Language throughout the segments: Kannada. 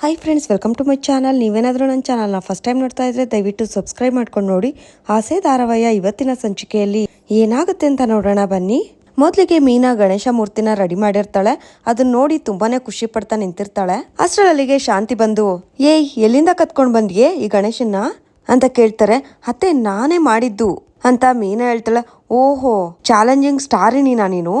Hi friends welcome to my channel ನೀವೇನಾದರೂ ನನ್ನ ಚಾನಲ್ನ ಫಸ್ಟ್ ಟೈಮ್ ನೋಡ್ತಾ ಇದ್ರೆ ದಯವಿಟ್ಟು ಸಬ್ಸ್ಕ್ರೈಬ್ ಮಾಡ್ಕೊಂಡು ನೋಡಿ. ಆಸೆ ಧಾರಾವಾಹಿಯ ಇವತ್ತಿನ ಸಂಚಿಕೆಯಲ್ಲಿ ಏನಾಗುತ್ತೆ ಅಂತ ನೋಡೋಣ ಬನ್ನಿ. ಮೊದಲಿಗೆ ಮೀನಾ ಗಣೇಶ ಮೂರ್ತಿನ ರೆಡಿ ಮಾಡಿರ್ತಾಳೆ. ಅದನ್ನ ನೋಡಿ ತುಂಬಾನೇ ಖುಷಿ ಪಡ್ತಾ ನಿಂತಿರ್ತಾಳೆ. ಅಷ್ಟರಲ್ಲಿಗೆ ಶಾಂತಿ ಬಂದು, ಏಯ್, ಎಲ್ಲಿಂದ ಕತ್ಕೊಂಡು ಬಂದ್ಯೆ ಈ ಗಣೇಶನ್ನ? ಅಂತ ಕೇಳ್ತಾರೆ. ಅತ್ತೆ, ನಾನೇ ಮಾಡಿದ್ದು. ಅಂತ ಮೀನಾ ಹೇಳ್ತಾಳೆ. ಓಹೋ ಚಾಲೆಂಜಿಂಗ್ ಸ್ಟಾರಿನೀನಾ ನೀನು?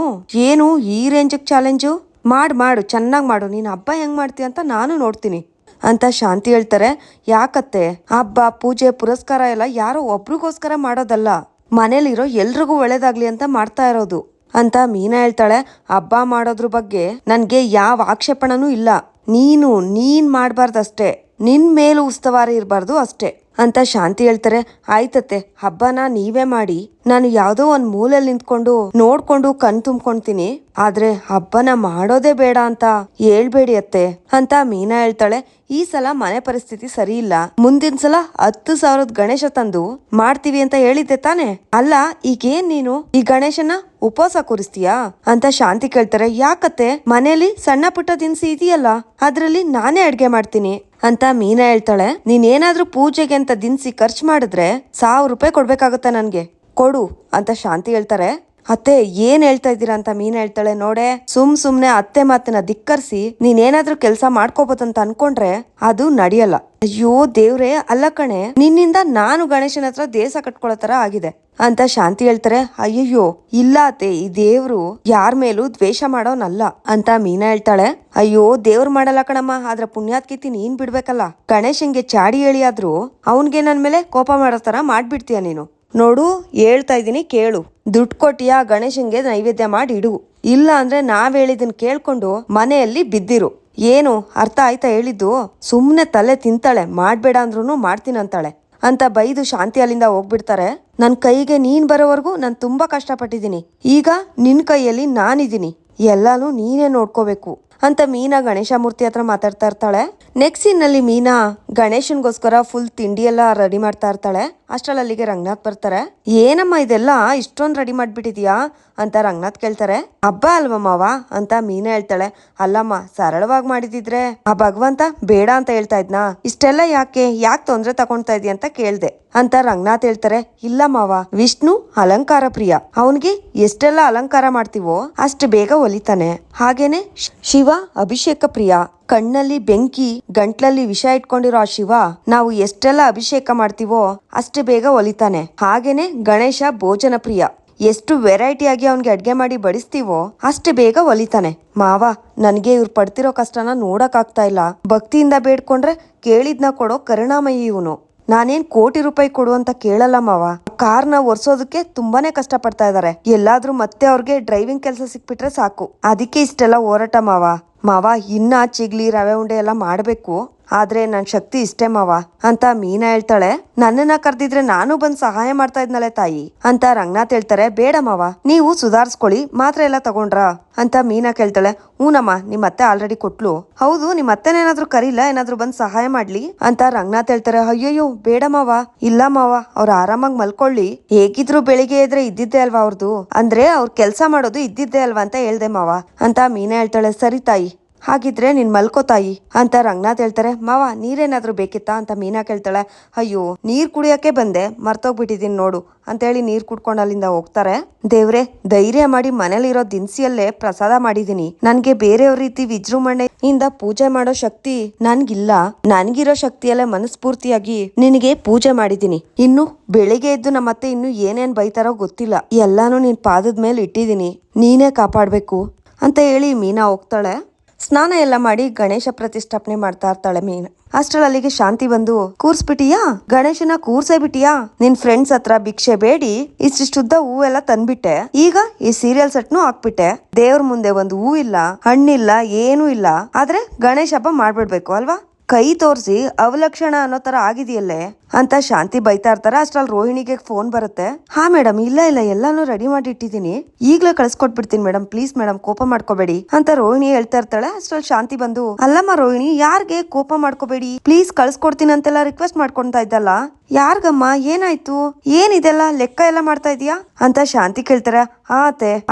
ಏನು ಈ ರೇಂಜಿಗೆ ಚಾಲೆಂಜು ಮಾಡು ಮಾಡು, ಚೆನ್ನಾಗಿ ಮಾಡು. ನೀನು ಹಬ್ಬ ಹೆಂಗೆ ಮಾಡ್ತೀಯ ಅಂತ ನಾನು ನೋಡ್ತೀನಿ. ಅಂತ ಶಾಂತಿ ಹೇಳ್ತಾರೆ. ಯಾಕತ್ತೆ? ಹಬ್ಬ, ಪೂಜೆ, ಪುರಸ್ಕಾರ ಎಲ್ಲ ಯಾರೋ ಒಬ್ರಿಗೋಸ್ಕರ ಮಾಡೋದಲ್ಲ. ಮನೇಲಿರೋ ಎಲ್ರಿಗೂ ಒಳ್ಳೇದಾಗ್ಲಿ ಅಂತ ಮಾಡ್ತಾ ಇರೋದು. ಅಂತ ಮೀನಾ ಹೇಳ್ತಾಳೆ. ಹಬ್ಬ ಮಾಡೋದ್ರ ಬಗ್ಗೆ ನನಗೆ ಯಾವ ಆಕ್ಷೇಪಣನೂ ಇಲ್ಲ. ನೀನು, ನೀನ್ ಮಾಡ್ಬಾರ್ದಷ್ಟೇ. ನಿನ್ ಮೇಲೂ ಉಸ್ತವಾರಿ ಇರಬಾರ್ದು ಅಷ್ಟೇ. ಅಂತ ಶಾಂತಿ ಹೇಳ್ತಾರೆ. ಆಯ್ತತ್ತೆ ಹಬ್ಬನ ನೀವೇ ಮಾಡಿ. ನಾನು ಯಾವುದೋ ಒಂದ್ ಮೂಲೆಯಲ್ಲಿ ನಿಂತ್ಕೊಂಡು ನೋಡ್ಕೊಂಡು ಕಣ್ ತುಂಬ್ಕೊಂತೀನಿ. ಆದ್ರೆ ಹಬ್ಬನ ಮಾಡೋದೇ ಬೇಡ ಅಂತ ಹೇಳ್ಬೇಡಿ ಅತ್ತೆ ಅಂತ ಮೀನಾ ಹೇಳ್ತಾಳೆ. ಈ ಸಲ ಮನೆ ಪರಿಸ್ಥಿತಿ ಸರಿ ಇಲ್ಲ. ಮುಂದಿನ ಸಲ ಹತ್ತು ಸಾವಿರದ ಗಣೇಶ ತಂದು ಮಾಡ್ತೀವಿ ಅಂತ ಹೇಳಿದ್ದೆ ತಾನೆ? ಅಲ್ಲ, ಈಗೇನ್ ನೀನು? ಈ ಗಣೇಶನ ಉಪವಾಸ ಕೂರಿಸ್ತೀಯಾ? ಅಂತ ಶಾಂತಿ ಕೇಳ್ತಾರೆ. ಯಾಕತ್ತೆ? ಮನೇಲಿ ಸಣ್ಣ ಪುಟ್ಟ ದಿನಸಿ ಇದೆಯಲ್ಲ, ಅದ್ರಲ್ಲಿ ನಾನೇ ಅಡ್ಗೆ ಮಾಡ್ತೀನಿ. ಅಂತ ಮೀನಾ ಹೇಳ್ತಾಳೆ. ನೀನೇನಾದ್ರೂ ಪೂಜೆಗೆ ಅಂತ ದಿನಸಿ ಖರ್ಚು ಮಾಡಿದ್ರೆ ಸಾವಿರ ರೂಪಾಯಿ ಕೊಡ್ಬೇಕಾಗತ್ತೆ ನನ್ಗೆ. ಕೊಡು ಅಂತ ಶಾಂತಿ ಹೇಳ್ತಾರೆ. ಅತ್ತೆ, ಏನ್ ಹೇಳ್ತಾ ಇದ್ದೀರಾ ಅಂತ ಮೀನ್ ಹೇಳ್ತಾಳೆ, ನೋಡೆ. ಸುಮ್ ಸುಮ್ನೆ ಅತ್ತೆ ಮಾತನ್ನ ಧಿಕ್ಕರಿಸಿ, ನೀನೇನಾದ್ರೂ ಕೆಲಸ ಮಾಡ್ಕೋಬೋದಂತ ಅನ್ಕೊಂಡ್ರೆ ಅದು ನಡೆಯಲ್ಲ. ಅಯ್ಯೋ ದೇವ್ರೆ, ಅಲ್ಲ ಕಣೆ, ನಿನ್ನಿಂದ ನಾನು ಗಣೇಶನ ಹತ್ರ ದೇಸ ಕಟ್ಕೊಳ್ಳೋ ತರ ಆಗಿದೆ ಅಂತ ಶಾಂತಿ ಹೇಳ್ತಾರೆ. ಅಯ್ಯಯ್ಯೋ, ಇಲ್ಲ ಅತ್ತೆ, ಈ ದೇವ್ರು ಯಾರ ಮೇಲೂ ದ್ವೇಷ ಮಾಡೋನಲ್ಲ ಅಂತ ಮೀನಾ ಹೇಳ್ತಾಳೆ. ಅಯ್ಯೋ, ದೇವ್ರು ಮಾಡಲ್ಲ ಕಣಮ್ಮ, ಆದ್ರ ಪುಣ್ಯಾತ್ಕಿತಿ ನೀನ್ ಬಿಡ್ಬೇಕಲ್ಲ. ಗಣೇಶನ್ಗೆ ಚಾಡಿ ಹೇಳಿಯಾದ್ರೂ ಅವನ್ಗೆ ನನ್ ಮೇಲೆ ಕೋಪ ಮಾಡೋ ತರ ಮಾಡ್ಬಿಡ್ತೀಯ ನೀನು. ನೋಡು, ಹೇಳ್ತಾ ಇದ್ದೀನಿ, ಕೇಳು. ದುಡ್ಡು ಕೊಟ್ಟಿಯ ಗಣೇಶನ್ಗೆ ನೈವೇದ್ಯ ಮಾಡಿ ಇಡು. ಇಲ್ಲ ಅಂದ್ರೆ ನಾವ್ ಹೇಳಿದನ್ ಕೇಳ್ಕೊಂಡು ಮನೆಯಲ್ಲಿ ಬಿದ್ದಿರು. ಏನು ಅರ್ಥ ಆಯ್ತಾ ಹೇಳಿದ್ದು? ಸುಮ್ನೆ ತಲೆ ತಿಂತಾಳೆ, ಮಾಡ್ಬೇಡ ಅಂದ್ರೂ ಮಾಡ್ತೀನಂತಾಳೆ ಅಂತ ಬೈದು ಶಾಂತಿ ಅಲ್ಲಿಂದ ಹೋಗ್ಬಿಡ್ತಾರೆ. ನನ್ ಕೈಗೆ ನೀನ್ ಬರೋವರೆಗೂ ನಾನು ತುಂಬಾ ಕಷ್ಟಪಟ್ಟಿದ್ದೀನಿ. ಈಗ ನಿನ್ ಕೈಯಲ್ಲಿ ನಾನಿದ್ದೀನಿ. ಎಲ್ಲಾನು ನೀನೇ ನೋಡ್ಕೋಬೇಕು. ಅಂತ ಮೀನಾ ಗಣೇಶ ಮೂರ್ತಿ ಹತ್ರ ಮಾತಾಡ್ತಾ ಇರ್ತಾಳೆ. ನೆಕ್ಸ್ಟ್ ಸೀನ್ ಅಲ್ಲಿ ಮೀನಾ ಗಣೇಶನ್ಗೋಸ್ಕರ ಫುಲ್ ತಿಂಡಿ ಎಲ್ಲ ರೆಡಿ ಮಾಡ್ತಾ ಇರ್ತಾಳೆ. ಅಷ್ಟ್ರಲ್ಲಿ ಅಲ್ಲಿಗೆ ರಂಗನಾಥ್ ಬರ್ತಾರೆ. ಏನಮ್ಮ ಇದೆಲ್ಲ? ಇಷ್ಟೊಂದು ರೆಡಿ ಮಾಡ್ಬಿಟ್ಟಿದ್ಯಾ? ಅಂತ ರಂಗನಾಥ್ ಕೇಳ್ತಾರೆ. ಹಬ್ಬ ಅಲ್ವಾ ಮಾವ? ಅಂತ ಮೀನಾ ಹೇಳ್ತಾಳೆ. ಅಲ್ಲಮ್ಮ, ಸರಳವಾಗಿ ಮಾಡಿದಿದ್ರೆ. ಆ ಭಗವಂತ ಬೇಡ ಅಂತ ಹೇಳ್ತಾ ಇದ್ನಾ? ಇಷ್ಟೆಲ್ಲ ಯಾಕೆ? ಯಾಕೆ ತೊಂದ್ರೆ ತಗೊಳ್ತಾ ಇದೀಯ ಅಂತ ಕೇಳ್ದೆ. ಅಂತ ರಂಗನಾಥ್ ಹೇಳ್ತಾರೆ, ಇಲ್ಲ ಮಾವ, ವಿಷ್ಣು ಅಲಂಕಾರ ಪ್ರಿಯ. ಅವನಿಗೆ ಎಷ್ಟೆಲ್ಲ ಅಲಂಕಾರ ಮಾಡ್ತೀವೋ ಅಷ್ಟು ಬೇಗ ಒಲಿತಾನೆ. ಹಾಗೇನೆ ಶಿವ ಅಭಿಷೇಕ ಪ್ರಿಯ. ಕಣ್ಣಲ್ಲಿ ಬೆಂಕಿ, ಗಂಟ್ಲಲ್ಲಿ ವಿಷ ಇಟ್ಕೊಂಡಿರೋ ಆ ಶಿವ ನಾವು ಎಷ್ಟೆಲ್ಲ ಅಭಿಷೇಕ ಮಾಡ್ತೀವೋ ಅಷ್ಟು ಬೇಗ ಒಲಿತಾನೆ. ಹಾಗೇನೆ ಗಣೇಶ ಭೋಜನ ಪ್ರಿಯ. ಎಷ್ಟು ವೆರೈಟಿ ಆಗಿ ಅವನ್ಗೆ ಅಡ್ಗೆ ಮಾಡಿ ಬಡಿಸ್ತೀವೋ ಅಷ್ಟು ಬೇಗ ಒಲಿತಾನೆ. ಮಾವ, ನನಗೆ ಇವ್ರು ಪಡ್ತಿರೋ ಕಷ್ಟನ ನೋಡಕ್ ಆಗ್ತಾ ಇಲ್ಲ. ಭಕ್ತಿಯಿಂದ ಬೇಡ್ಕೊಂಡ್ರೆ ಕೇಳಿದ್ನ ಕೊಡೋ ಕರುಣಾಮಯಿ ಇವನು. ನಾನೇನ್ ಕೋಟಿ ರೂಪಾಯಿ ಕೊಡು ಅಂತ ಕೇಳಲ್ಲ ಮಾವ. ಕಾರ್ನ ಒರ್ಸೋದಕ್ಕೆ ತುಂಬಾನೇ ಕಷ್ಟ ಪಡ್ತಾ ಇದಾರೆ. ಎಲ್ಲಾದ್ರೂ ಮತ್ತೆ ಅವ್ರಿಗೆ ಡ್ರೈವಿಂಗ್ ಕೆಲಸ ಸಿಕ್ಬಿಟ್ರೆ ಸಾಕು. ಅದಕ್ಕೆ ಇಷ್ಟೆಲ್ಲ ಹೋರಾಟ ಮಾವ. ಮಾವ, ಇನ್ನ ಚಿಗ್ಲಿ, ರವೆ ಉಂಡೆ ಎಲ್ಲ ಮಾಡ್ಬೇಕು. ಆದ್ರೆ ನನ್ ಶಕ್ತಿ ಇಷ್ಟೇ ಮಾವ ಅಂತ ಮೀನಾ ಹೇಳ್ತಾಳೆ. ನನ್ನನ್ನ ಕರೆದಿದ್ರೆ ನಾನು ಬಂದು ಸಹಾಯ ಮಾಡ್ತಾ ಇದ್ನಲೆ ತಾಯಿ ಅಂತ ರಂಗನಾಥ್ ಹೇಳ್ತಾರೆ. ಬೇಡ ಮಾವ, ನೀವು ಸುಧಾರಿಸ್ಕೊಳ್ಳಿ, ಮಾತ್ರ ಎಲ್ಲ ತಗೊಂಡ್ರಾ ಅಂತ ಮೀನಾ ಕೇಳ್ತಾಳೆ. ಹೂನಮ್ಮ ನಿಮ್ಮ ಅತ್ತೆ ಆಲ್ರೆಡಿ ಕೊಟ್ಲು. ಹೌದು ನಿಮ್ಮ ಅತ್ತೆನೇನಾದ್ರೂ ಕರೀಲ, ಏನಾದ್ರೂ ಬಂದು ಸಹಾಯ ಮಾಡ್ಲಿ ಅಂತ ರಂಗನಾಥ್ ಹೇಳ್ತಾರೆ. ಅಯ್ಯಯ್ಯೋ, ಬೇಡ ಮಾವ, ಇಲ್ಲ ಮಾವ, ಅವ್ರ ಆರಾಮಾಗಿ ಮಲ್ಕೊಳ್ಳಿ. ಹೇಗಿದ್ರು ಬೆಳಿಗ್ಗೆ ಇದ್ರೆ ಇದ್ದಿದ್ದೆ ಅಲ್ವಾ ಅವ್ರದ್ದು ಅಂದ್ರೆ ಅವ್ರ ಕೆಲಸ ಮಾಡೋದು ಇದ್ದಿದ್ದೆ ಅಲ್ವಾ ಅಂತ ಹೇಳ್ದೆ ಮಾವ ಅಂತ ಮೀನಾ ಹೇಳ್ತಾಳೆ. ಸರಿ ತಾಯಿ. ಹಾಗಿದ್ರೆ ನೀನ್ ಮಲ್ಕೋ ತಾಯಿ ಅಂತ ರಂಗನಾಥ್ ಹೇಳ್ತಾರೆ. ಮಾವ, ನೀರೇನಾದ್ರೂ ಬೇಕಿತ್ತಾ ಅಂತ ಮೀನಾ ಕೇಳ್ತಾಳೆ. ಅಯ್ಯೋ, ನೀರ್ ಕುಡಿಯಕ್ಕೆ ಬಂದೆ. ಮರ್ತೋಗ್ಬಿಟ್ಟಿದೀನಿ ನೋಡು ಅಂತೇಳಿ ನೀರ್ ಕುಡ್ಕೊಂಡು ಅಲ್ಲಿಂದ ಹೋಗ್ತಾರೆ. ದೇವ್ರೆ, ಧೈರ್ಯ ಮಾಡಿ ಮನೇಲಿರೋ ದಿನಸಿಯಲ್ಲೇ ಪ್ರಸಾದ ಮಾಡಿದೀನಿ. ನನ್ಗೆ ಬೇರೆಯವ್ರ ರೀತಿ ವಿಜೃಂಭಣೆಯಿಂದ ಪೂಜೆ ಮಾಡೋ ಶಕ್ತಿ ನನ್ಗಿಲ್ಲ. ನನ್ಗಿರೋ ಶಕ್ತಿಯಲ್ಲೇ ಮನಸ್ಫೂರ್ತಿಯಾಗಿ ನಿನಗೆ ಪೂಜೆ ಮಾಡಿದೀನಿ. ಇನ್ನು ಬೆಳಿಗ್ಗೆ ಎದ್ದು ನಮ್ಮತ್ತೆ ಇನ್ನು ಏನೇನ್ ಬೈತಾರೋ ಗೊತ್ತಿಲ್ಲ. ಎಲ್ಲಾನು ನಿನ್ ಪಾದದ ಮೇಲೆ ಇಟ್ಟಿದೀನಿ. ನೀನೇ ಕಾಪಾಡ್ಬೇಕು ಅಂತ ಹೇಳಿ ಮೀನಾ ಹೋಗ್ತಾಳೆ. ಸ್ನಾನ ಎಲ್ಲ ಮಾಡಿ ಗಣೇಶ ಪ್ರತಿಷ್ಠಾಪನೆ ಮಾಡ್ತಾ ಇರ್ತಾಳೆ ಮೀನ್. ಅಷ್ಟ್ರಲ್ಲಿ ಅಲ್ಲಿಗೆ ಶಾಂತಿ ಬಂದು ಕೂರ್ಸ್ಬಿಟಿಯಾ ಗಣೇಶನ ಕೂರ್ಸೇ ಬಿಟ್ಟಿಯಾ? ನಿನ್ ಫ್ರೆಂಡ್ಸ್ ಹತ್ರ ಭಿಕ್ಷೆ ಬೇಡಿ ಇಷ್ಟಿಷ್ಟುದ್ದ ಹೂವೆಲ್ಲ ತಂದ್ಬಿಟ್ಟೆ. ಈಗ ಈ ಸೀರಿಯಲ್ ಸೆಟ್ನು ಹಾಕ್ಬಿಟ್ಟೆ. ದೇವ್ರ ಮುಂದೆ ಒಂದು ಹೂ ಇಲ್ಲ, ಹಣ್ಣಿಲ್ಲ, ಏನೂ ಇಲ್ಲ. ಆದ್ರೆ ಗಣೇಶ ಹಬ್ಬ ಮಾಡ್ಬಿಡ್ಬೇಕು, ಅಲ್ವಾ? ಕೈ ತೋರಿಸಿ ಅವಲಕ್ಷಣ ಅನ್ನೋ ತರ ಆಗಿದೆಯಲ್ಲೇ? ಅಂತ ಶಾಂತಿ ಬೈತಾ ಇರ್ತಾರೆ. ಅಷ್ಟ್ರಲ್ಲಿ ರೋಹಿಣಿಗೆ ಫೋನ್ ಬರುತ್ತೆ. ಹಾ ಮೇಡಮ್ ಇಲ್ಲ ಇಲ್ಲ, ಎಲ್ಲಾನು ರೆಡಿ ಮಾಡಿ ಇಟ್ಟಿದ್ದೀನಿ ಈಗಲೇ ಕಳ್ಸ್ಕೊಟ್ಬಿಡ್ತೀನಿ ಮೇಡಮ್ ಪ್ಲೀಸ್ ಮೇಡಮ್ ಕೋಪ ಮಾಡ್ಕೋಬೇಡಿ ಅಂತ ರೋಹಿಣಿ ಹೇಳ್ತಾ ಇರ್ತಾಳೆ. ಅಷ್ಟ್ರಲ್ಲಿ ಶಾಂತಿ ಬಂದು, ಅಲ್ಲಮ್ಮ ರೋಹಿಣಿ, ಯಾರ್ಗೆ ಕೋಪ ಮಾಡ್ಕೋಬೇಡಿ? ಪ್ಲೀಸ್ ಕಳ್ಸ್ಕೊಡ್ತೀನಿ ಅಂತೆಲ್ಲ ರಿಕ್ವೆಸ್ಟ್ ಮಾಡ್ಕೊಂತ ಇದ್ದಲ್ಲ. ಯಾರ್ಗಮ್ಮ, ಏನಾಯ್ತು? ಏನಿದೆಲ್ಲ ಲೆಕ್ಕ ಎಲ್ಲ ಮಾಡ್ತಾ ಇದೀಯಾ? ಅಂತ ಶಾಂತಿ ಕೇಳ್ತಾರೆ. ಹಾ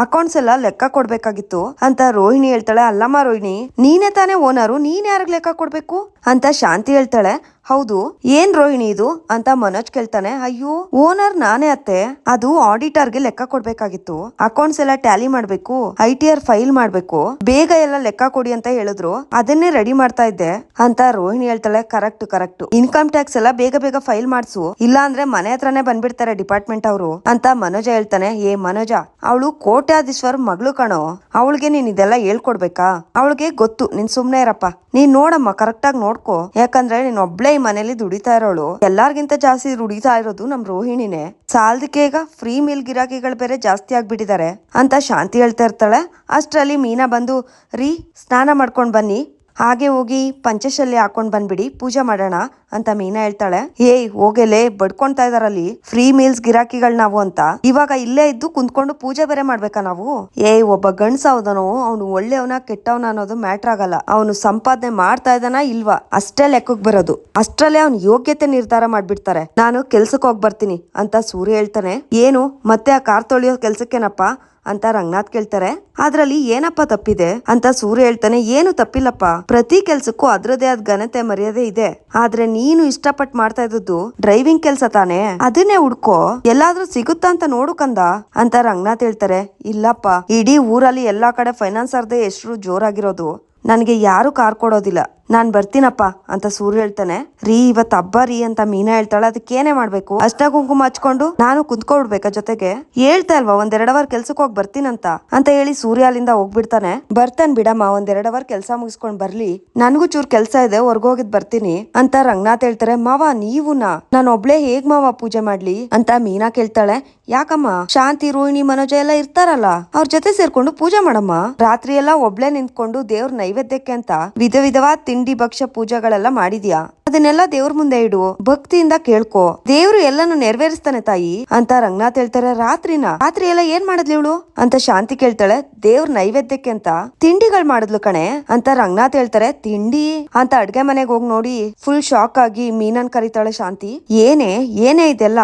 ಅಕೌಂಟ್ಸ್ ಎಲ್ಲ ಲೆಕ್ಕ ಕೊಡ್ಬೇಕಾಗಿತ್ತು ಅಂತ ರೋಹಿಣಿ ಹೇಳ್ತಾಳೆ. ಅಲ್ಲಮ್ಮ ರೋಹಿಣಿ, ನೀನೇ ತಾನೇ ಓನರು ನೀನ್ ಯಾರಿಗ್ ಲೆಕ್ಕ ಕೊಡ್ಬೇಕು? ಅಂತ ಶಾಂತಿ ಹೇಳ್ತಾಳೆ. ಹೌದು, ಏನ್ ರೋಹಿಣಿ ಇದು? ಅಂತ ಮನೋಜ್ ಕೇಳ್ತಾನೆ, ಅಯ್ಯೋ, ಓನರ್ ನಾನೇ ಅತ್ತೆ. ಅದು ಆಡಿಟರ್ಗೆ ಲೆಕ್ಕ ಕೊಡ್ಬೇಕಾಗಿತ್ತು. ಅಕೌಂಟ್ಸ್ ಎಲ್ಲ ಟ್ಯಾಲಿ ಮಾಡ್ಬೇಕು, ಐ ಟಿ ಆರ್ ಫೈಲ್ ಮಾಡ್ಬೇಕು. ಬೇಗ ಎಲ್ಲ ಲೆಕ್ಕ ಕೊಡಿ ಅಂತ ಹೇಳಿದ್ರು. ಅದನ್ನೇ ರೆಡಿ ಮಾಡ್ತಾ ಇದ್ದೆ, ಅಂತ ರೋಹಿಣಿ ಹೇಳ್ತಾಳೆ. Correct correct. ಇನ್ಕಮ್ ಟ್ಯಾಕ್ಸ್ ಎಲ್ಲ ಬೇಗ ಬೇಗ ಫೈಲ್ ಮಾಡ್ಸು. ಇಲ್ಲ ಅಂದ್ರೆ ಮನೆ ಹತ್ರನೇ ಬಂದ್ಬಿಡ್ತಾರೆ ಡಿಪಾರ್ಟ್ಮೆಂಟ್ ಅವರು, ಅಂತ ಮನೋಜ ಹೇಳ್ತಾನೆ. ಏ ಮನೋಜ, ಅವಳು ಕೋಟ್ಯಾಧೀಶ್ವರ್ ಮಗಳು ಕಣೋ. ಅವಳಿಗೆ ನೀನ್ ಇದೆಲ್ಲ ಹೇಳ್ಕೊಡ್ಬೇಕಾ? ಅವಳಿಗೆ ಗೊತ್ತು. ನೀನ್ ಸುಮ್ನೆ ಇರಪ್ಪ. ನೀನ್ ನೋಡಮ್ಮ ಕರೆಕ್ಟ್ ಆಗಿ ನೋಡ್ಕೋ. ಯಾಕಂದ್ರೆ ನೀನ್ ಒಬ್ಳೆ ಈ ಮನೇಲಿ ದುಡಿತಾ ಇರೋಳು. ಎಲ್ಲಾರ್ಗಿಂತ ಜಾಸ್ತಿ ದುಡಿತಾ ಇರೋದು ನಮ್ ರೋಹಿಣಿನೇ. ಸಾಲದಕ್ಕೆ ಈಗ ಫ್ರೀ ಮೀಲ್ ಗಿರಾಕಿಗಳು ಬೇರೆ ಜಾಸ್ತಿ ಆಗ್ಬಿಟ್ಟಿದ್ದಾರೆ ಅಂತ ಶಾಂತಿ ಹೇಳ್ತಾ ಇರ್ತಾಳೆ. ಅಷ್ಟ್ರಲ್ಲಿ ಮೀನಾ ಬಂದು, ರೀ, ಸ್ನಾನ ಮಾಡ್ಕೊಂಡ್ ಬನ್ನಿ. ಹಾಗೆ ಹೋಗಿ ಪಂಚಶಲ್ಯ ಹಾಕೊಂಡ್ ಬಂದ್ಬಿಡಿ, ಪೂಜೆ ಮಾಡೋಣ ಅಂತ ಮೀನಾ ಹೇಳ್ತಾಳೆ. ಏಯ್, ಹೋಗೆಲೆ, ಬಡ್ಕೊಂತಾ ಇದಾರಲ್ಲಿ ಫ್ರೀ ಮೀಲ್ಸ್ ಗಿರಾಕಿಗಳ್ ನಾವು ಅಂತ. ಇವಾಗ ಇಲ್ಲೇ ಇದ್ದು ಕುಂತ್ಕೊಂಡು ಪೂಜೆ ಬೇರೆ ಮಾಡ್ಬೇಕಾ ನಾವು? ಏಯ್, ಒಬ್ಬ ಗಂಡ್ಸ ಹೌದನು? ಅವನು ಒಳ್ಳೆಯವನ, ಕೆಟ್ಟವನ ಅನ್ನೋದು ಮ್ಯಾಟ್ರ್ ಆಗಲ್ಲ. ಅವನು ಸಂಪಾದನೆ ಮಾಡ್ತಾ ಇದ್ದಾನ ಇಲ್ವಾ? ಅಷ್ಟೇ ಲೆಕ್ಕಕ್ ಬರೋದು. ಅಷ್ಟ್ರಲ್ಲೇ ಅವ್ನ ಯೋಗ್ಯತೆ ನಿರ್ಧಾರ ಮಾಡ್ಬಿಡ್ತಾರೆ. ನಾನು ಕೆಲ್ಸಕ್ಕೆ ಹೋಗ್ಬರ್ತೀನಿ ಅಂತ ಸೂರ್ಯ ಹೇಳ್ತಾನೆ. ಏನು? ಮತ್ತೆ ಆ ಕಾರ್ ತೊಳೆಯೋ ಕೆಲ್ಸಕ್ಕೇನಪ್ಪ? ಅಂತ ರಂಗನಾಥ್ ಕೇಳ್ತಾರೆ. ಅದ್ರಲ್ಲಿ ಏನಪ್ಪ ತಪ್ಪಿದೆ ಅಂತ ಸೂರ್ಯ ಹೇಳ್ತಾನೆ, ಏನು ತಪ್ಪಿಲ್ಲಪ್ಪ. ಪ್ರತಿ ಕೆಲ್ಸಕ್ಕೂ ಅದ್ರದೇ ಆದ ಘನತೆ, ಮರ್ಯಾದೆ ಇದೆ. ಆದ್ರೆ ನೀನು ಇಷ್ಟಪಟ್ಟು ಮಾಡ್ತಾ ಇದ್ದದ್ದು ಡ್ರೈವಿಂಗ್ ಕೆಲ್ಸ ತಾನೆ. ಅದನ್ನೇ ಹುಡ್ಕೋ. ಎಲ್ಲಾದ್ರೂ ಸಿಗುತ್ತಾ ಅಂತ ನೋಡು ಕಂದ. ಅಂತ ರಂಗನಾಥ್ ಹೇಳ್ತಾರೆ. ಇಲ್ಲಪ್ಪ. ಇಡೀ ಊರಲ್ಲಿ ಎಲ್ಲಾ ಕಡೆ ಫೈನಾನ್ಸ್ ಅರ್ದೇ ಎಷ್ಟು ಜೋರಾಗಿರೋದು. ನನಗೆ ಯಾರು ಕಾರ್ ಕೊಡೋದಿಲ್ಲ. ನಾನ್ ಬರ್ತೀನಪ್ಪ ಅಂತ ಸೂರ್ಯ ಹೇಳ್ತಾನೆ. ರೀ, ಇವತ್ ಹಬ್ಬ ರೀ ಅಂತ ಮೀನಾ ಹೇಳ್ತಾಳೆ. ಅದಕ್ಕೇನೆ ಮಾಡ್ಬೇಕು? ಅಷ್ಟ ಕುಂಕುಮ ಹಚ್ಕೊಂಡು ನಾನು ಕುಂತ್ಕೊಡ್ಬೇಕಾ ಜೊತೆಗೆ? ಹೇಳ್ತಾ ಅಲ್ವಾ ಒಂದೆರಡ್ ಅವರ್ ಕೆಲ್ಸಕ್ಕೆ ಹೋಗಿ ಬರ್ತೀನಂತ? ಅಂತ ಹೇಳಿ ಸೂರ್ಯ ಅಲ್ಲಿಂದ ಹೋಗ್ಬಿಡ್ತಾನೆ. ಬರ್ತಾನೆ ಬಿಡಮ್ಮ, ಒಂದೆರಡ್ ಅವರ್ ಕೆಲ್ಸ ಮುಗಿಸ್ಕೊಂಡ್ ಬರ್ಲಿ. ನನಗೂ ಚೂರ್ ಕೆಲಸ ಇದೆ, ಹೊರ್ಗೋಗಿದ್ ಬರ್ತೀನಿ ಅಂತ ರಂಗನಾಥ್ ಹೇಳ್ತಾರೆ. ಮಾವ ನೀವು ನಾನು ಒಬ್ಳೆ ಹೇಗ್ ಮಾವ ಪೂಜೆ ಮಾಡ್ಲಿ? ಅಂತ ಮೀನಾ ಕೇಳ್ತಾಳೆ. ಯಾಕಮ್ಮ? ಶಾಂತಿ, ರೋಹಿಣಿ, ಮನೋಜ ಎಲ್ಲ ಇರ್ತಾರಲ್ಲ, ಅವ್ರ ಜೊತೆ ಸೇರ್ಕೊಂಡು ಪೂಜೆ ಮಾಡಮ್ಮ? ರಾತ್ರಿ ಎಲ್ಲ ಒಬ್ಳೆ ನಿಂತ್ಕೊಂಡು ದೇವ್ರ ನೈವೇದ್ಯಕ್ಕೆ ಅಂತ ವಿಧ ವಿಧವಾದ ತಿಂಡಿ, ಭಕ್ಷ್ಯ ಪೂಜೆಗಳೆಲ್ಲ ಮಾಡಿದ್ಯಾ? ಅದನ್ನೆಲ್ಲ ದೇವ್ರ ಮುಂದೆ ಇಡು, ಭಕ್ತಿಯಿಂದ ಕೇಳ್ಕೊ. ದೇವ್ರು ಎಲ್ಲಾನು ನೆರವೇರಿಸ್ತಾನೆ ತಾಯಿ, ಅಂತ ರಂಗನಾಥ್ ಹೇಳ್ತಾರೆ ರಾತ್ರಿನ. ರಾತ್ರಿ ಎಲ್ಲ ಏನ್ ಮಾಡಿದ್ಲಿ ಇವಳು? ಅಂತ ಶಾಂತಿ ಕೇಳ್ತಾಳೆ, ದೇವ್ರ ನೈವೇದ್ಯಕ್ಕೆ ಅಂತ. ತಿಂಡಿಗಳು ಮಾಡಿದ್ಲು ಕಣೆ, ಅಂತ ರಂಗನಾಥ್ ಹೇಳ್ತಾರೆ, ತಿಂಡಿ? ಅಂತ ಅಡ್ಗೆ ಮನೆಗೆ ಹೋಗಿ ನೋಡಿ ಫುಲ್ ಶಾಕ್ ಆಗಿ ಮೀನನ್ ಕರೀತಾಳೆ ಶಾಂತಿ. ಏನೇ ಏನೇ ಇದೆಲ್ಲ?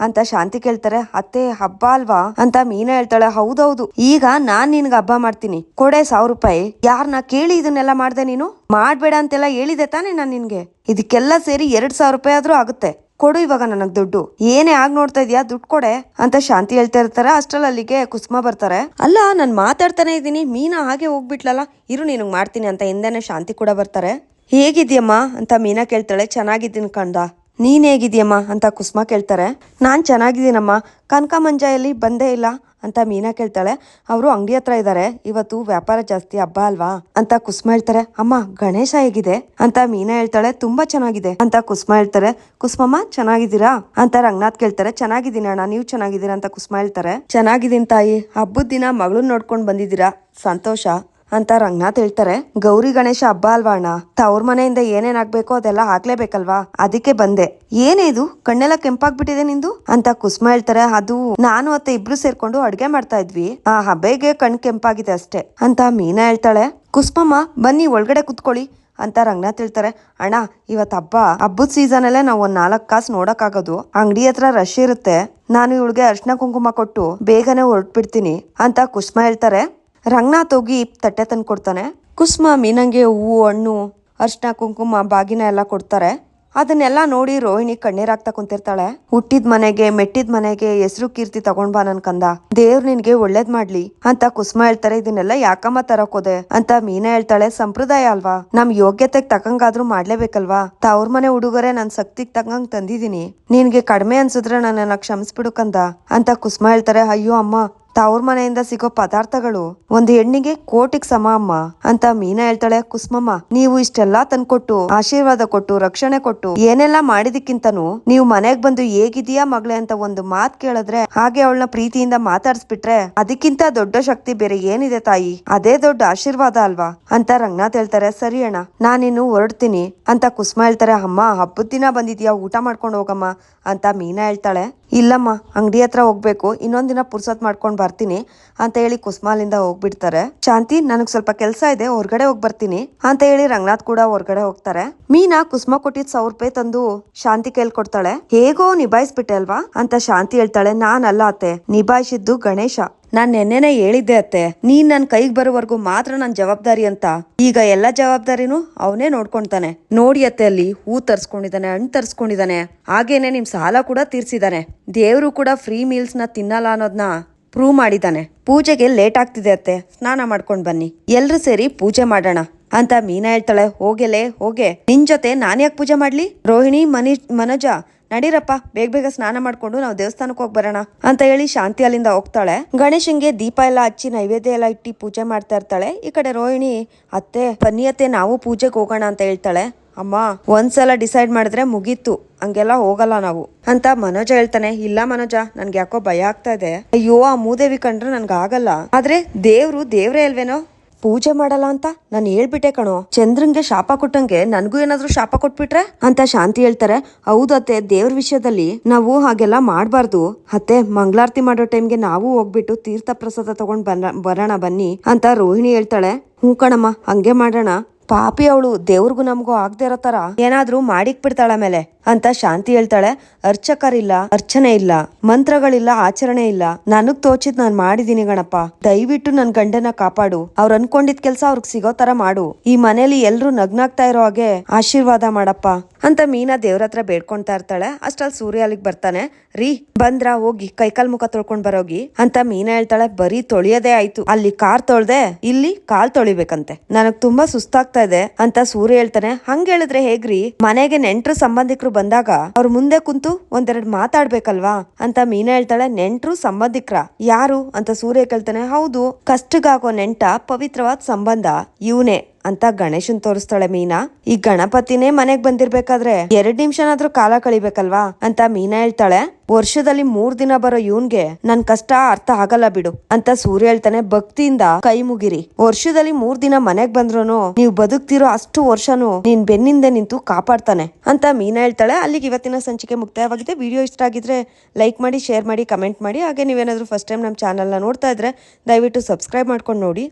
ಅಂತ ಶಾಂತಿ ಕೇಳ್ತಾರೆ, ಅತ್ತೆ, ಹಬ್ಬ ಅಲ್ವಾ? ಅಂತ ಮೀನಾ ಹೇಳ್ತಾಳೆ, ಹೌದೌದು. ಈಗ ನಾನ್ ನಿನ್ಗೆ ಹಬ್ಬ ಮಾಡ್ತೀನಿ. ಕೊಡೆ ಸಾವಿರ ರೂಪಾಯಿ. ಯಾರನ್ನ ಕೇಳಿ ಇದನ್ನೆಲ್ಲ ಮಾಡ್ದೆ ನೀನು? ಮಾಡ್ಬೇಡ ಅಂತೆಲ್ಲ ಹೇಳಿದೆ ತಾನೇ ನಾನು ನಿನ್ಗೆ. ಇದಕ್ಕೆಲ್ಲ ಸೇರಿ ಎರಡ್ ಸಾವಿರ ರೂಪಾಯಿ ಆದ್ರೂ ಆಗುತ್ತೆ. ಕೊಡು ಇವಾಗ ನನಗ್ ದುಡ್ಡು. ಏನೇ ಆಗ್ ನೋಡ್ತಾ ಇದೀಯಾ? ದುಡ್ಡು ಕೊಡೆ. ಅಂತ ಶಾಂತಿ ಹೇಳ್ತಾ ಇರ್ತಾರೆ. ಅಷ್ಟ್ರಲ್ಲಿ ಅಲ್ಲಿಗೆ ಕುಸುಮ ಬರ್ತಾರೆ. ಅಲ್ಲ, ನಾನ್ ಮಾತಾಡ್ತಾನೆ ಇದ್ದೀನಿ. ಮೀನಾ ಹಾಗೆ ಹೋಗ್ಬಿಟ್ಲಲ್ಲ. ಇರು, ನಿನಗ್ ಮಾಡ್ತೀನಿ ಅಂತ ಹಿಂದೆನೆ ಶಾಂತಿ ಕೂಡ ಬರ್ತಾರೆ. ಹೇಗಿದ್ಯಮ್ಮ? ಅಂತ ಮೀನಾ ಕೇಳ್ತಾಳೆ. ಚೆನ್ನಾಗಿದ್ದೀನಿ ಕಂದ ನೀನ್ ಹೇಗಿದ್ಯಮ್ಮ ಅಂತ ಕುಸುಮ ಕೇಳ್ತಾರೆ. ನಾನ್ ಚೆನ್ನಾಗಿದ್ದೀನಮ್ಮ. ಕನಕ ಮಂಜಾಯಲ್ಲಿ ಬಂದೇ ಇಲ್ಲ ಅಂತ ಮೀನಾ ಕೇಳ್ತಾಳೆ. ಅವರು ಅಂಗಡಿ ಹತ್ರ ಇದ್ದಾರೆ ಇವತ್ತು ವ್ಯಾಪಾರ ಜಾಸ್ತಿ ಹಬ್ಬ ಅಲ್ವಾ? ಅಂತ ಕುಸುಮ ಹೇಳ್ತಾರೆ. ಅಮ್ಮ, ಗಣೇಶ ಹೇಗಿದೆ? ಅಂತ ಮೀನಾ ಹೇಳ್ತಾಳೆ. ತುಂಬಾ ಚೆನ್ನಾಗಿದೆ ಅಂತ ಕುಸುಮ ಹೇಳ್ತಾರೆ. ಕುಸುಮಮ್ಮ, ಚೆನ್ನಾಗಿದ್ದೀರಾ? ಅಂತ ರಂಗನಾಥ್ ಕೇಳ್ತಾರೆ. ಚೆನ್ನಾಗಿದ್ದೀನಿ ಅಣ್ಣ, ನೀವು ಚೆನ್ನಾಗಿದ್ದೀರಾ? ಅಂತ ಕುಸುಮ ಹೇಳ್ತಾರೆ. ಚೆನ್ನಾಗಿದ್ದೀನಿ ತಾಯಿ. ಹಬ್ಬದ ದಿನ ಮಗಳನ್ನ ನೋಡ್ಕೊಂಡು ಬಂದಿದ್ದೀರಾ? ಸಂತೋಷ. ಅಂತ ರಂಗನಾಥ್ ಹೇಳ್ತಾರೆ. ಗೌರಿ ಗಣೇಶ ಹಬ್ಬ ಅಲ್ವಾ ಅಣ್ಣ? ತವ್ರ ಮನೆಯಿಂದ ಏನೇನ್ ಆಗ್ಬೇಕೋ ಅದೆಲ್ಲ ಹಾಕ್ಲೇಬೇಕಲ್ವಾ? ಅದಕ್ಕೆ ಬಂದೆ. ಏನೇ ಇದು? ಕಣ್ಣೆಲ್ಲ ಕೆಂಪಾಗ್ಬಿಟ್ಟಿದೆ ನಿಂದು? ಅಂತ ಕುಸ್ಮ ಹೇಳ್ತಾರೆ. ಅದು ನಾನು ಅತ್ತೆ ಇಬ್ರು ಸೇರ್ಕೊಂಡು ಅಡ್ಗೆ ಮಾಡ್ತಾ ಇದ್ವಿ. ಆ ಹಬ್ಬೆಗೆ ಕಣ್ ಕೆಂಪಾಗಿದೆ ಅಷ್ಟೇ ಅಂತ ಮೀನಾ ಹೇಳ್ತಾಳೆ. ಕುಸ್ಮಮ್ಮ, ಬನ್ನಿ ಒಳಗಡೆ ಕುತ್ಕೊಳ್ಳಿ ಅಂತ ರಂಗನಾಥ್ ಹೇಳ್ತಾರೆ. ಅಣ್ಣ ಇವತ್ ಹಬ್ಬ, ಹಬ್ಬದ ಸೀಸನ್ ಅಲ್ಲೇ ನಾವು ಒಂದ್ ನಾಲ್ಕು ಕಾಸು ನೋಡಕ್ಕಾಗೋದು. ಅಂಗಡಿ ಹತ್ರ ರಶ್ ಇರುತ್ತೆ. ನಾನು ಇವಳಿಗೆ ಅರ್ಶನ ಕುಂಕುಮ ಕೊಟ್ಟು ಬೇಗನೆ ಹೊರಟ್ಬಿಡ್ತೀನಿ ಅಂತ ಕುಸ್ಮ ಹೇಳ್ತಾರೆ. ರಂಗನಾಥ್ ಹೋಗಿ ತಟ್ಟೆ ತಂದು ಕೊಡ್ತಾನೆ. ಕುಸುಮ, ಮೀನಂಗೆ, ಹೂವು, ಹಣ್ಣು ಅರ್ಶನ ಕುಂಕುಮ, ಬಾಗಿನ ಎಲ್ಲ ಕೊಡ್ತಾರೆ. ಅದನ್ನೆಲ್ಲ ನೋಡಿ ರೋಹಿಣಿ ಕಣ್ಣೀರಾಗ್ತಾ ಕುಂತಿರ್ತಾಳೆ. ಹುಟ್ಟಿದ ಮನೆಗೆ, ಮೆಟ್ಟಿದ ಮನೆಗೆ ಹೆಸರು ಕೀರ್ತಿ ತಗೊಂಡ್ ಬಾ ನನ್ ಕಂದ. ದೇವ್ರು ನಿನ್ಗೆ ಒಳ್ಳೇದ್ ಮಾಡ್ಲಿ ಅಂತ ಕುಸುಮ ಹೇಳ್ತಾರೆ. ಇದನ್ನೆಲ್ಲ ಯಾಕಮ್ಮ ತರಕೋದೆ ಅಂತ ಮೀನಾ ಹೇಳ್ತಾಳೆ. ಸಂಪ್ರದಾಯ ಅಲ್ವಾ? ನಮ್ ಯೋಗ್ಯತೆಗ್ ತಕ್ಕಂಗಾದ್ರೂ ಮಾಡ್ಲೇಬೇಕಲ್ವಾ? ತವ್ರ ಮನೆ ಹುಡುಗರೆ ನನ್ ಶಕ್ತಿಗ್ ತಕಂಗ್ ತಂದಿದೀನಿ ನಿನ್ಗೆ ಕಡಿಮೆ ಅನ್ಸಿದ್ರೆ ನನ್ನನ್ನ ಕ್ಷಮಿಸ್ಬಿಡು ಕಂದ ಅಂತ ಕುಸುಮ ಹೇಳ್ತಾರೆ. ಅಯ್ಯೋ ಅಮ್ಮ ತವ್ರ ಮನೆಯಿಂದ ಸಿಗೋ ಪದಾರ್ಥಗಳು ಒಂದು ಹೆಣ್ಣಿಗೆ ಕೋಟಿಗ್ ಸಮ ಅಮ್ಮ ಅಂತ ಮೀನಾ ಹೇಳ್ತಾಳೆ, ಕುಸ್ಮಮ್ಮ, ನೀವು ಇಷ್ಟೆಲ್ಲಾ ತಂದ್ಕೊಟ್ಟು, ಆಶೀರ್ವಾದ ಕೊಟ್ಟು, ರಕ್ಷಣೆ ಕೊಟ್ಟು, ಏನೆಲ್ಲಾ ಮಾಡಿದಕ್ಕಿಂತನೂ ನೀವು ಮನೆಗ್ ಬಂದು ಹೇಗಿದೀಯಾ ಮಗಳೇ ಅಂತ ಒಂದು ಮಾತ್ ಕೇಳಿದ್ರೆ ಹಾಗೆ ಅವಳನ್ನ ಪ್ರೀತಿಯಿಂದ ಮಾತಾಡ್ಸ್ಬಿಟ್ರೆ ಅದಕ್ಕಿಂತ ದೊಡ್ಡ ಶಕ್ತಿ ಬೇರೆ ಏನಿದೆ ತಾಯಿ? ಅದೇ ದೊಡ್ಡ ಆಶೀರ್ವಾದ ಅಲ್ವಾ? ಅಂತ ರಂಗನಾಥ್ ಹೇಳ್ತಾರೆ, ಸರಿ ಅಣ್ಣ, ನಾನಿನ್ನು ಹೊರಡ್ತೀನಿ ಅಂತ ಕುಸ್ಮ ಹೇಳ್ತಾರೆ, ಅಮ್ಮ, ಹಬ್ಬದ ದಿನ ಬಂದಿದ್ಯಾ, ಊಟ ಮಾಡ್ಕೊಂಡು ಹೋಗಮ್ಮ ಅಂತ ಮೀನಾ ಹೇಳ್ತಾಳೆ, ಇಲ್ಲಮ್ಮ, ಅಂಗಡಿ ಹತ್ರ ಹೋಗ್ಬೇಕು ಇನ್ನೊಂದಿನ ಪುರ್ಸತ್ ಮಾಡ್ಕೊಂಡ್ ಬರ್ತೀನಿ ಅಂತ ಹೇಳಿ ಕುಸ್ಮಾಲಿಂದ ಹೋಗ್ಬಿಡ್ತಾರೆ. ಶಾಂತಿ, ನನಗ್ ಸ್ವಲ್ಪ ಕೆಲಸ ಇದೆ, ಹೊರ್ಗಡೆ ಹೋಗ್ ಬರ್ತೀನಿ ಅಂತ ಹೇಳಿ ರಂಗನಾಥ್ ಕೂಡ ಹೊರ್ಗಡೆ ಹೋಗ್ತಾರೆ. ಮೀನಾ ಕುಸ್ಮಾ ಕೊಟ್ಟಿದ್ ಸಾವಿರ ರೂಪಾಯಿ ತಂದು ಶಾಂತಿ ಕೇಳ್ಕೊಡ್ತಾಳೆ. ಹೇಗೋ ನಿಭಾಯಿಸ್ಬಿಟ್ಟೆ ಅಲ್ವಾ? ಅಂತ ಶಾಂತಿ ಹೇಳ್ತಾಳೆ. ನಾನಲ್ಲ ಅತ್ತೆ, ನಿಭಾಯಿಸಿದ್ದು ಗಣೇಶ. ನಾನ್ ನೆನ್ನೆನೆ ಹೇಳಿದ್ದೆ ಅತ್ತೆ, ನೀನ್ ನನ್ ಕೈಗ್ ಬರೋವರೆಗೂ ಮಾತ್ರ ನನ್ ಜವಾಬ್ದಾರಿ ಅಂತ. ಈಗ ಎಲ್ಲಾ ಜವಾಬ್ದಾರಿನೂ ಅವನೇ ನೋಡ್ಕೊಂತಾನೆ. ನೋಡಿ ಅತ್ತೆ, ಅಲ್ಲಿ ಹೂ ತರ್ಸ್ಕೊಂಡಿದ್ದಾನೆ, ಹಣ್ಣು ತರ್ಸ್ಕೊಂಡಿದ್ದಾನೆ. ಹಾಗೇನೆ ನಿಮ್ ಸಾಲ ಕೂಡ ತೀರ್ಸಿದಾನೆ ದೇವ್ರು ಕೂಡ ಫ್ರೀ ಮೀಲ್ಸ್ನ ತಿನ್ನಲ್ಲ ಅನ್ನೋದ್ನ ಪ್ರೂವ್ ಮಾಡಿದ್ದಾನೆ. ಪೂಜೆಗೆ ಲೇಟ್ ಆಗ್ತಿದೆ ಅತ್ತೆ. ಸ್ನಾನ ಮಾಡ್ಕೊಂಡು ಬನ್ನಿ. ಎಲ್ರು ಸೇರಿ ಪೂಜೆ ಮಾಡೋಣ. ಅಂತ ಮೀನಾ ಹೇಳ್ತಾಳೆ. ಹೋಗೆಲೇ, ಹೋಗೆ. ನಿನ್ ಜೊತೆ ನಾನ್ಯಾಕೆ ಪೂಜೆ ಮಾಡ್ಲಿ? ರೋಹಿಣಿ, ಮನಿ, ಮನೋಜ, ನಡೀರಪ್ಪ. ಬೇಗ ಬೇಗ ಸ್ನಾನ ಮಾಡ್ಕೊಂಡು ನಾವು ದೇವಸ್ಥಾನಕ್ಕೆ ಹೋಗಿ ಬರೋಣ ಅಂತ ಹೇಳಿ ಶಾಂತಿ ಅಲ್ಲಿಂದ ಹೋಗ್ತಾಳೆ. ಗಣೇಶನ್ಗೆ ದೀಪ ಎಲ್ಲ ಹಚ್ಚಿ ನೈವೇದ್ಯ ಎಲ್ಲ ಇಟ್ಟು ಪೂಜೆ ಮಾಡ್ತಾ ಇರ್ತಾಳೆ. ಈ ಕಡೆ ರೋಹಿಣಿ, ಅತ್ತೆ, ಬನ್ನಿ ಅತ್ತೆ, ನಾವು ಪೂಜೆಗೆ ಹೋಗೋಣ ಅಂತ ಹೇಳ್ತಾಳೆ. ಅಮ್ಮ, ಒಂದ್ಸಲ ಡಿಸೈಡ್ ಮಾಡಿದ್ರೆ ಮುಗೀತು. ಹಂಗೆಲ್ಲ ಹೋಗಲ್ಲ ನಾವು. ಅಂತ ಮನೋಜ ಹೇಳ್ತಾನೆ, ಇಲ್ಲ ಮನೋಜ, ನನ್ಗೆ ಯಾಕೋ ಭಯ ಆಗ್ತಾ ಇದೆ. ಅಯ್ಯೋ, ಆ ಮೂದೇವಿ ಕಂಡ್ರೆ ನನ್ಗೆ ಆಗಲ್ಲ. ಆದ್ರೆ ದೇವ್ರು ದೇವ್ರೇ ಅಲ್ವೇನೋ? ಪೂಜೆ ಮಾಡಲ್ಲ ಅಂತ? ನಾನು ಹೇಳ್ಬಿಟ್ಟೆ ಕಣೋ. ಚಂದ್ರಂಗೆ ಶಾಪ ಕೊಟ್ಟಂಗೆ ನನ್ಗೂ ಏನಾದ್ರೂ ಶಾಪ ಕೊಟ್ಬಿಟ್ರೆ? ಅಂತ ಶಾಂತಿ ಹೇಳ್ತಾರೆ. ಹೌದು ಅತ್ತೆ, ದೇವ್ರ ವಿಷಯದಲ್ಲಿ ನಾವು ಹಾಗೆಲ್ಲ ಮಾಡಬಾರ್ದು. ಅತ್ತೆ, ಮಂಗಳಾರತಿ ಮಾಡೋ ಟೈಮ್ಗೆ ನಾವು ಹೋಗ್ಬಿಟ್ಟು ತೀರ್ಥ ಪ್ರಸಾದ ತಗೊಂಡ್ ಬರ ಬರೋಣ ಬನ್ನಿ, ಅಂತ ರೋಹಿಣಿ ಹೇಳ್ತಾಳೆ. ಹ್ಞೂ ಕಣಮ್ಮ, ಹಂಗೆ ಮಾಡೋಣ. ಪಾಪಿ ಅವಳು ದೇವ್ರಿಗೂ ನಮಗೂ ಆಗದೆ ಇರೋ ತರ ಏನಾದ್ರೂ ಮಾಡಿಕ್ ಬಿಡ್ತಾಳ ಮೇಲೆ ಅಂತ ಶಾಂತಿ ಹೇಳ್ತಾಳೆ. ಅರ್ಚಕರಿಲ್ಲ, ಅರ್ಚನೆ ಇಲ್ಲ, ಮಂತ್ರಗಳಿಲ್ಲ, ಆಚರಣೆ ಇಲ್ಲ. ನನಗ್ ತೋಚಿದ್ ನಾನ್ ಮಾಡಿದೀನಿ ಗಣಪ್ಪ ದಯವಿಟ್ಟು ನನ್ ಗಂಡನ ಕಾಪಾಡು. ಅವ್ರ ಅನ್ಕೊಂಡಿದ್ ಕೆಲ್ಸ ಅವ್ರಿಗೆ ಸಿಗೋ ತರ ಮಾಡು. ಈ ಮನೇಲಿ ಎಲ್ರು ನಗ್ನಾಗ್ತಾ ಇರೋ ಹಾಗೆ ಆಶೀರ್ವಾದ ಮಾಡಪ್ಪ. ಅಂತ ಮೀನಾ ದೇವ್ರ ಹತ್ರ ಬೇಡ್ಕೊಂತಾ ಇರ್ತಾಳೆ. ಅಷ್ಟ್ರಲ್ಲಿ ಸೂರ್ಯ ಅಲ್ಲಿಗೆ ಬರ್ತಾನೆ. ರೀ, ಬಂದ್ರ, ಹೋಗಿ, ಕೈಕಾಲ್ ಮುಖ ತೊಳ್ಕೊಂಡ್ ಬರೋಗಿ ಅಂತ ಮೀನಾ ಹೇಳ್ತಾಳೆ. ಬರೀ ತೊಳಿಯೋದೇ ಆಯ್ತು. ಅಲ್ಲಿ ಕಾರ್ ತೊಳ್ದೆ, ಇಲ್ಲಿ ಕಾಲ್ ತೊಳಿಬೇಕಂತೆ. ನನಗ್ ತುಂಬಾ ಸುಸ್ತಾಗ್ತಾ ಇದೆ ಅಂತ ಸೂರ್ಯ ಹೇಳ್ತಾನೆ. ಹಂಗ ಹೇಳಿದ್ರೆ ಹೇಗ್ರಿ? ಮನೆಗೆ ನೆಂಟ್ರು ಸಂಬಂಧಿಕರು ಬಂದಾಗ ಅವ್ರ ಮುಂದೆ ಕುಂತು ಒಂದೆರಡು ಮಾತಾಡ್ಬೇಕಲ್ವಾ ಅಂತ ಮೀನಾ ಹೇಳ್ತಾಳೆ. ನೆಂಟ್ರು ಸಂಬಂಧಿಕ್ರ? ಯಾರು? ಅಂತ ಸೂರ್ಯ ಕೇಳ್ತಾನೆ. ಹೌದು, ಕಷ್ಟಗಾಗೋ ನೆಂಟ ಪವಿತ್ರವಾದ ಸಂಬಂಧ. ಇವನೇ. ಅಂತ ಗಣೇಶನ್ ತೋರಿಸ್ತಾಳೆ ಮೀನಾ. ಈ ಗಣಪತಿನೇ ಮನೆಗ್ ಬಂದಿರ್ಬೇಕಾದ್ರೆ ಎರಡ್ ನಿಮಿಷನಾದ್ರೂ ಕಾಲ ಕಳಿಬೇಕಲ್ವಾ ಅಂತ ಮೀನಾ ಹೇಳ್ತಾಳೆ. ವರ್ಷದಲ್ಲಿ ಮೂರ್ ದಿನ ಬರೋ ಇವನ್ಗೆ ನನ್ ಕಷ್ಟ ಅರ್ಥ ಆಗಲ್ಲ ಬಿಡು ಅಂತ ಸೂರ್ಯ ಹೇಳ್ತಾನೆ. ಭಕ್ತಿಯಿಂದ ಕೈ ಮುಗಿರಿ. ವರ್ಷದಲ್ಲಿ ಮೂರ್ ದಿನ ಮನೆಗ್ ಬಂದ್ರೂನು ನೀವು ಬದುಕ್ತಿರೋ ಅಷ್ಟು ವರ್ಷನು ನೀನ್ ಬೆನ್ನಿಂದ ನಿಂತು ಕಾಪಾಡ್ತಾನೆ ಅಂತ ಮೀನಾ ಹೇಳ್ತಾಳೆ. ಅಲ್ಲಿಗೆ ಇವತ್ತಿನ ಸಂಚಿಕೆ ಮುಕ್ತಾಯವಾಗಿದೆ. ವಿಡಿಯೋ ಇಷ್ಟ ಆಗಿದ್ರೆ ಲೈಕ್ ಮಾಡಿ, ಶೇರ್ ಮಾಡಿ, ಕಮೆಂಟ್ ಮಾಡಿ. ಹಾಗೆ ನೀವೇನಾದ್ರೂ ಫಸ್ಟ್ ಟೈಮ್ ನಮ್ಮ ಚಾನಲ್ನ ನೋಡ್ತಾ ಇದ್ರೆ ದಯವಿಟ್ಟು ಸಬ್ಸ್ಕ್ರೈಬ್ ಮಾಡ್ಕೊಂಡು ನೋಡಿ.